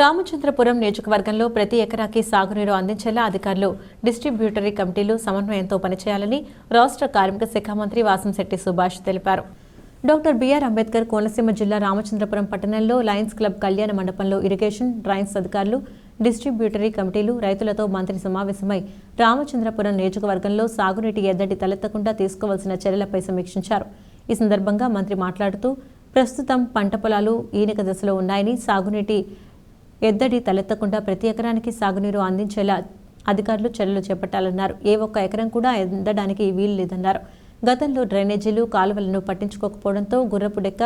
రామచంద్రపురం నియోజకవర్గంలో ప్రతి ఎకరాకి సాగునీరు అందించేలా అధికారులు డిస్ట్రిబ్యూటరీ కమిటీలు సమన్వయంతో పనిచేయాలని రాష్ట్ర కార్మిక శాఖ మంత్రి వాసంశెట్టి సుభాష్ తెలిపారు. డాక్టర్ బిఆర్ అంబేద్కర్ కోనసీమ జిల్లా రామచంద్రపురం పట్టణంలో లయన్స్ క్లబ్ కళ్యాణ మండపంలో ఇరిగేషన్ డ్రైన్స్ అధికారులు డిస్ట్రిబ్యూటరీ కమిటీలు రైతులతో మంత్రి సమావేశమై రామచంద్రపురం నియోజకవర్గంలో సాగునీటి ఎద్దడి తలెత్తకుండా తీసుకోవాల్సిన చర్యలపై సమీక్షించారు. ఈ సందర్భంగా మంత్రి మాట్లాడుతూ ప్రస్తుతం పంట పొలాలు ఈనక దశలో ఉన్నాయని సాగునీటి ఎద్దడి తలెత్తకుండా ప్రతి ఎకరానికి సాగునీరు అందించేలా అధికారులు చర్యలు చేపట్టాలన్నారు. ఏ ఒక్క ఎకరం కూడా ఎందడానికి వీలు లేదన్నారు. గతంలో డ్రైనేజీలు కాలువలను పట్టించుకోకపోవడంతో గుర్రపు డెక్క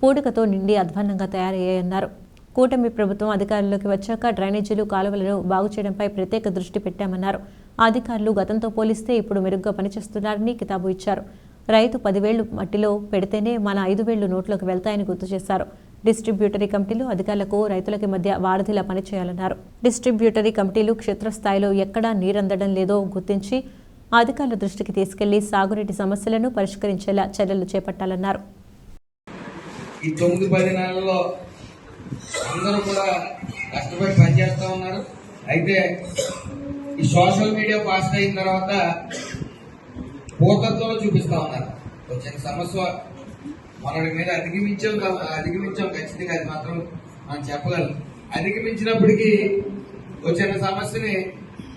పూడికతో నిండి అధ్వాన్నంగా తయారయ్యాయన్నారు. కూటమి ప్రభుత్వం అధికారంలోకి వచ్చాక డ్రైనేజీలు కాలువలను బాగు చేయడంపై ప్రత్యేక దృష్టి పెట్టామన్నారు. అధికారులు గతంతో పోలిస్తే ఇప్పుడు మెరుగ్గా పనిచేస్తున్నారని కితాబు ఇచ్చారు. రైతు పదివేళ్ళు మట్టిలో పెడితేనే మన ఐదు వేళ్ళు నోట్లోకి వెళ్తాయని గుర్తు చేశారు. డిస్ట్రిబ్యూటరీ కమిటీలు అధికారులకు రైతులకి మధ్య వారధిలా పనిచేయాలన్నారు. డిస్ట్రిబ్యూటరీ కమిటీలు క్షేత్రస్థాయిలో ఎక్కడా నీరందడం లేదో గుర్తించి అధికారుల దృష్టికి తీసుకెళ్ళి సాగునీటి సమస్యలను పరిష్కరించేలా చర్యలు చేపట్టాలన్నారు. ఈ తొమ్మిది పది నెలల్లో అందరూ కూడా కష్టపడి పనిచేస్తూ ఉన్నారు. అయితే ఈ సోషల్ మీడియా పాస్ అయిన తర్వాత పూతత్వంలో చూపిస్తా ఉన్నారు. వచ్చిన సమస్య మనడి మీద అధిగమించాం అధిగమించాం ఖచ్చితంగా అది మాత్రం మనం చెప్పగలం. అధిగమించినప్పటికీ వచ్చిన సమస్యని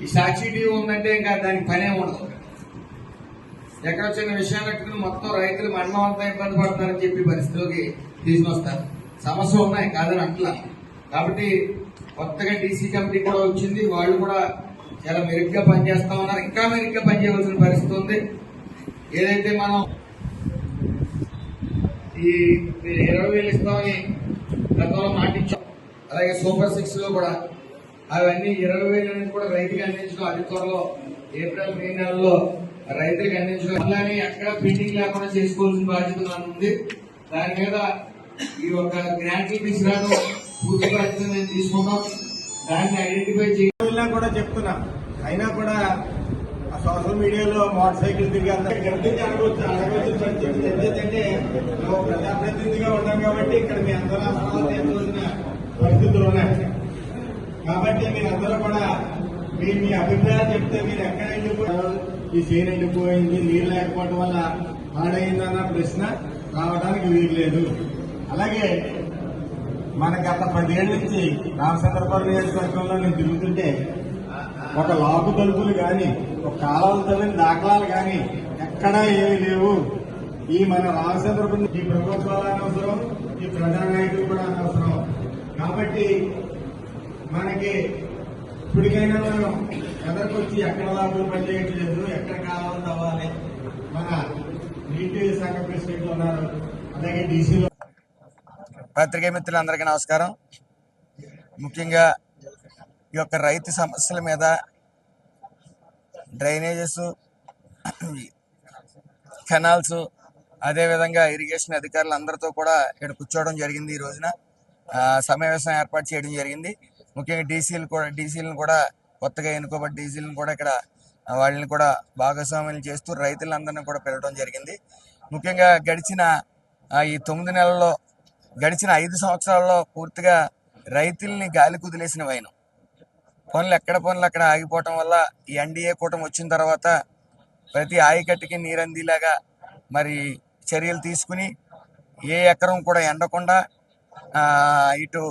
ఈ సాక్షి టీవీ ఉందంటే ఇంకా దానికి పనే ఉండదు. ఎక్కడ చిన్న విషయాన్ని మొత్తం రైతులు మండలం అంతా ఇబ్బంది పడతారని చెప్పి పరిస్థితిలోకి తీసుకొస్తారు. సమస్య ఉన్నాయి కాదని అట్లా కాబట్టి కొత్తగా డీసీ కమిటీ కూడా వచ్చింది వాళ్ళు కూడా చాలా మెరుగ్గా పనిచేస్తా ఉన్నారు. ఇంకా మెరుగ్గా పనిచేయవలసిన పరిస్థితి ఉంది. ఏదైతే మనం ఈ ఇరవై వేలు ఇస్తామని గతంలో మాటించాం అలాగే సూపర్ సిక్స్లో కూడా అవన్నీ ఇరవై వేలు అనేది కూడా రైతుకి అందించడం అతి త్వరలో ఏప్రిల్ మే నెలలో రైతులకు అందించడం. అలానే ఎక్కడ పెండింగ్ లేకుండా చేసుకోవాల్సిన బాధ్యత ఉంది. దాని మీద ఈ యొక్క గ్రాంట్లు తీసుకురావడం పూర్తి బాధ్యత తీసుకున్నాం తీసుకుంటాం. దాన్ని ఐడెంటిఫై చేయ కూడా చెప్తున్నా. అయినా కూడా సోషల్ మీడియాలో మోటార్ సైకిల్ తిరిగి అందరూ గర్తించి అడగవచ్చు అడగవచ్చు పరిస్థితి ఎందుకంటే నువ్వు ప్రజాప్రతినిధిగా ఉన్నాం కాబట్టి ఇక్కడ మీ అందరూ అసలు తీర్చవలసిన పరిస్థితులు ఉన్నాయి. కాబట్టి మీరందరూ కూడా మీ మీ అభిప్రాయాలు చెప్తే మీరు ఎక్కడ వెళ్ళిపోయారు? ఈ సీన్ వెళ్ళిపోయింది నీరు లేకపోవడం వల్ల పాడైందన్న ప్రశ్న రావడానికి వీలు లేదు. అలాగే మన గత పదేళ్ళ నుంచి రామచంద్రపురం నియోజకవర్గంలో నేను తిరుగుతుంటే ఒక లాకు తలుపులు కానీ ఒక కాలాలు తవ్విన దాఖలాలు కానీ ఎక్కడా ఏమీ లేవు. ఈ మన రామచంద్రపురం ఈ ప్రభుత్వాలు అనవసరం ఈ ప్రజా నాయకులు కూడా అనవసరం. కాబట్టి మనకి ఇప్పటికైనా మనం ఎదరికొచ్చి ఎక్కడ లాభాలు పనిచేయట్లేదు ఎక్కడ కావాలని తవ్వాలి మన నీటి శాఖ ప్రెసిడెంట్ ఉన్నారు. అలాగే డీసీలో పత్రికా మిత్రులందరికీ నమస్కారం. ముఖ్యంగా ఈ యొక్క రైతు సమస్యల మీద డ్రైనేజెస్ కెనాల్స్ అదేవిధంగా ఇరిగేషన్ అధికారులు అందరితో కూడా ఇక్కడ కూర్చోవడం జరిగింది ఈ రోజున. సమావేశం ఏర్పాటు చేయడం జరిగింది. ముఖ్యంగా డీసీలు కూడా డీసీలను కూడా కొత్తగా ఎన్నుకోబడి డీసీలను కూడా ఇక్కడ వాళ్ళని కూడా భాగస్వామ్యం చేస్తూ రైతులందరినీ కూడా పిలవడం జరిగింది. ముఖ్యంగా గడిచిన ఈ తొమ్మిది నెలల్లో గడిచిన ఐదు సంవత్సరాల్లో పూర్తిగా రైతుల్ని గాలి కుదిలేసిన వైనం. పనులు ఎక్కడ పనులు అక్కడ ఆగిపోవటం వల్ల ఈ ఎన్డీఏ కూటమి వచ్చిన తర్వాత ప్రతి ఆయకట్టుకి నీరందిలాగా మరి చర్యలు తీసుకుని ఏ ఎకరం కూడా ఎండకుండా ఇటు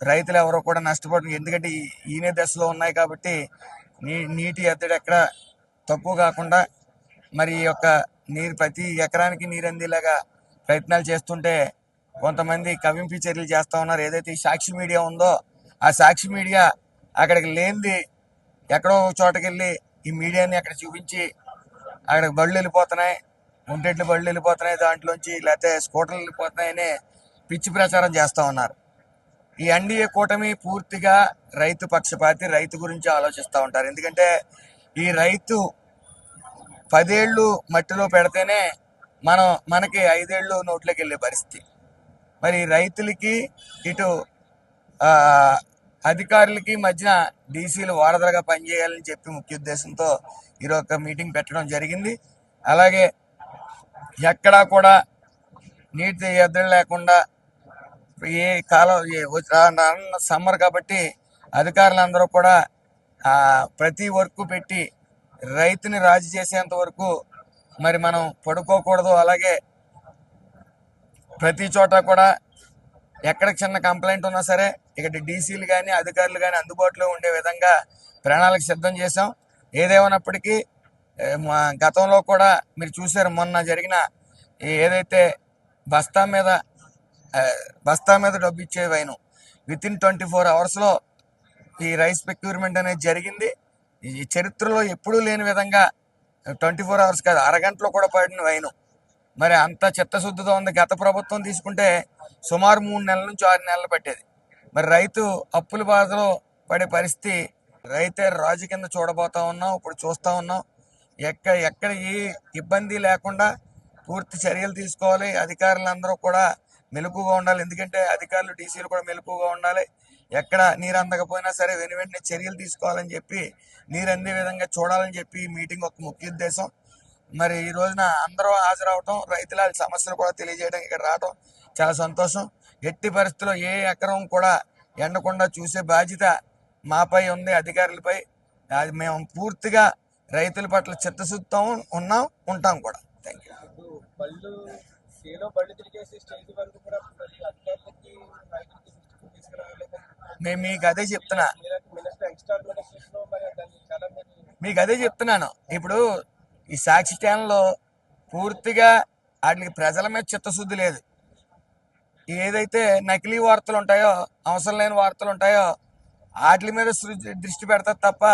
రైతులు ఎవరో కూడా నష్టపోవడం ఎందుకంటే ఈనే దశలో ఉన్నాయి కాబట్టి నీ నీటి ఎద్దడి ఎక్కడ తక్కువ కాకుండా మరి ఈ యొక్క నీరు ప్రతి ఎకరానికి నీరు అందేలాగా ప్రయత్నాలు చేస్తుంటే కొంతమంది కవింపు చర్యలు చేస్తూ ఉన్నారు. ఏదైతే ఈ సాక్షి మీడియా ఉందో ఆ సాక్షి మీడియా అక్కడికి లేనిది ఎక్కడో చోటకి వెళ్ళి ఈ మీడియాని అక్కడ చూపించి అక్కడికి బళ్ళు వెళ్ళిపోతున్నాయి ఒంటెట్లు బళ్ళు వెళ్ళిపోతున్నాయి దాంట్లోంచి లేకపోతే స్కూటర్లు వెళ్ళిపోతున్నాయని పిచ్చి ప్రచారం చేస్తూ ఉన్నారు. ఈ ఎన్డీఏ కూటమి పూర్తిగా రైతు పక్షపాతి రైతు గురించి ఆలోచిస్తూ ఉంటారు. ఎందుకంటే ఈ రైతు పదేళ్ళు మట్టిలో పెడితేనే మనం మనకి ఐదేళ్ళు నోట్లోకి వెళ్ళే పరిస్థితి. మరి రైతులకి ఇటు అధికారులకి మధ్యన డీసీలు వారధలుగా పనిచేయాలని చెప్పి ముఖ్య ఉద్దేశంతో ఈరోజు ఒక మీటింగ్ పెట్టడం జరిగింది. అలాగే ఎక్కడా కూడా నీటి ఎద్దడి లేకుండా ఏ కాలం ఏ సమ్మర్ కాబట్టి అధికారులందరూ కూడా ప్రతి వర్క్ పెట్టి రైతుని రాజీ చేసేంత వరకు మరి మనం పడుకోకూడదు. అలాగే ప్రతి చోట కూడా ఎక్కడ చిన్న కంప్లైంట్ ఉన్నా సరే ఇక్కడ డీసీలు కానీ అధికారులు కానీ అందుబాటులో ఉండే విధంగా ప్రణాళిక సిద్ధం చేశాం. ఏదేమైనప్పటికీ మా గతంలో కూడా మీరు చూసారు మొన్న జరిగిన ఏదైతే బస్తా మీద బస్తా మీద డబ్బు ఇచ్చే వైను విత్ ఇన్ ట్వంటీ ఫోర్ అవర్స్లో ఈ రైస్ ప్రక్యూర్మెంట్ అనేది జరిగింది. ఈ చరిత్రలో ఎప్పుడూ లేని విధంగా ట్వంటీ ఫోర్ అవర్స్ కాదు అరగంటలో కూడా పడిన వైను. మరి అంత చిత్తశుద్ధితో ఉంది. గత ప్రభుత్వం తీసుకుంటే సుమారు మూడు నెలల నుంచి ఆరు నెలలు పట్టేది. మరి రైతు అప్పుల బాధలో పడే పరిస్థితి రైతే రాజు కింద చూడబోతా ఉన్నాం. ఇప్పుడు చూస్తూ ఉన్నాం. ఎక్కడ ఎక్కడ ఏ ఇబ్బంది లేకుండా పూర్తి చర్యలు తీసుకోవాలి. అధికారులందరూ కూడా మెలకుగా ఉండాలి. ఎందుకంటే అధికారులు డీసీలు కూడా మెలకుగా ఉండాలి. ఎక్కడ నీరు అందకపోయినా సరే వెను వెంటనే చర్యలు తీసుకోవాలని చెప్పి నీరు అందే విధంగా చూడాలని చెప్పి మీటింగ్ ఒక ముఖ్య ఉద్దేశం. మరి ఈ రోజున అందరూ హాజరవటం రైతుల సమస్యలు కూడా తెలియజేయడం ఇక్కడ రావటం చాలా సంతోషం. ఎట్టి పరిస్థితుల్లో ఏ ఎకరం కూడా ఎండకుండా చూసే బాధ్యత మాపై ఉంది అధికారులపై. అది మేము పూర్తిగా రైతుల పట్ల చిత్తశుద్ధితో ఉన్నాం ఉంటాం కూడా. థ్యాంక్ యూ మేము మీకు అదే చెప్తున్నా. మీకు అదే చెప్తున్నాను. ఇప్పుడు ఈ సాక్షి ఛానల్లో పూర్తిగా వాటికి ప్రజల మీద చిత్తశుద్ధి లేదు. ఏదైతే నకిలీ వార్తలు ఉంటాయో అవసరం లేని వార్తలు ఉంటాయో వాటి మీద సృ- దృష్టి పెడతారు తప్ప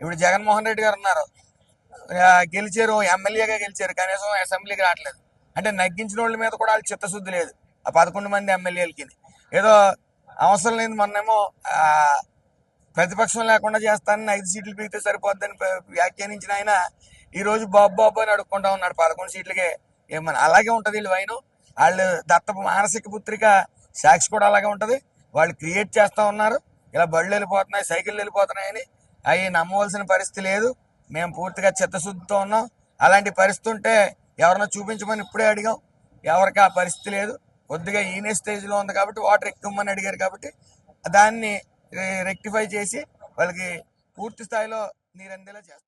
ఇప్పుడు జగన్మోహన్ రెడ్డి గారు ఉన్నారు గెలిచారు ఎమ్మెల్యేగా గెలిచారు కనీసం అసెంబ్లీకి రావట్లేదు. అంటే నగ్గించిన వాళ్ళ మీద కూడా వాళ్ళు చిత్తశుద్ధి లేదు. ఆ పదకొండు మంది ఎమ్మెల్యేలకి. ఏదో అవసరం లేని మొన్నేమో ప్రతిపక్షం లేకుండా చేస్తానని ఐదు సీట్లు పీకితే సరిపోద్దని వ్యాఖ్యానించిన ఆయన ఈ రోజు బాబు బాబు అని అడుక్కుంటా ఉన్నాడు. పదకొండు సీట్లకే ఏమన్నా అలాగే ఉంటుంది వీళ్ళు వైను? వాళ్ళు దత్త మానసిక పుత్రిక సాక్షి కూడా అలాగే ఉంటుంది. వాళ్ళు క్రియేట్ చేస్తూ ఉన్నారు. ఇలా బళ్ళు వెళ్ళిపోతున్నాయి సైకిళ్ళు వెళ్ళిపోతున్నాయని. అవి నమ్మవలసిన పరిస్థితి లేదు. మేము పూర్తిగా చిత్తశుద్ధితో ఉన్నాం. అలాంటి పరిస్థితి ఉంటే ఎవరన్నా చూపించమని ఇప్పుడే అడిగాం. ఎవరికి ఆ పరిస్థితి లేదు. కొద్దిగా ఈనే స్టేజ్లో ఉంది కాబట్టి వాటర్ ఎక్కువమని అడిగారు కాబట్టి దాన్ని రెక్టిఫై చేసి వాళ్ళకి పూర్తి స్థాయిలో నీరు అందేలా చేస్తాం.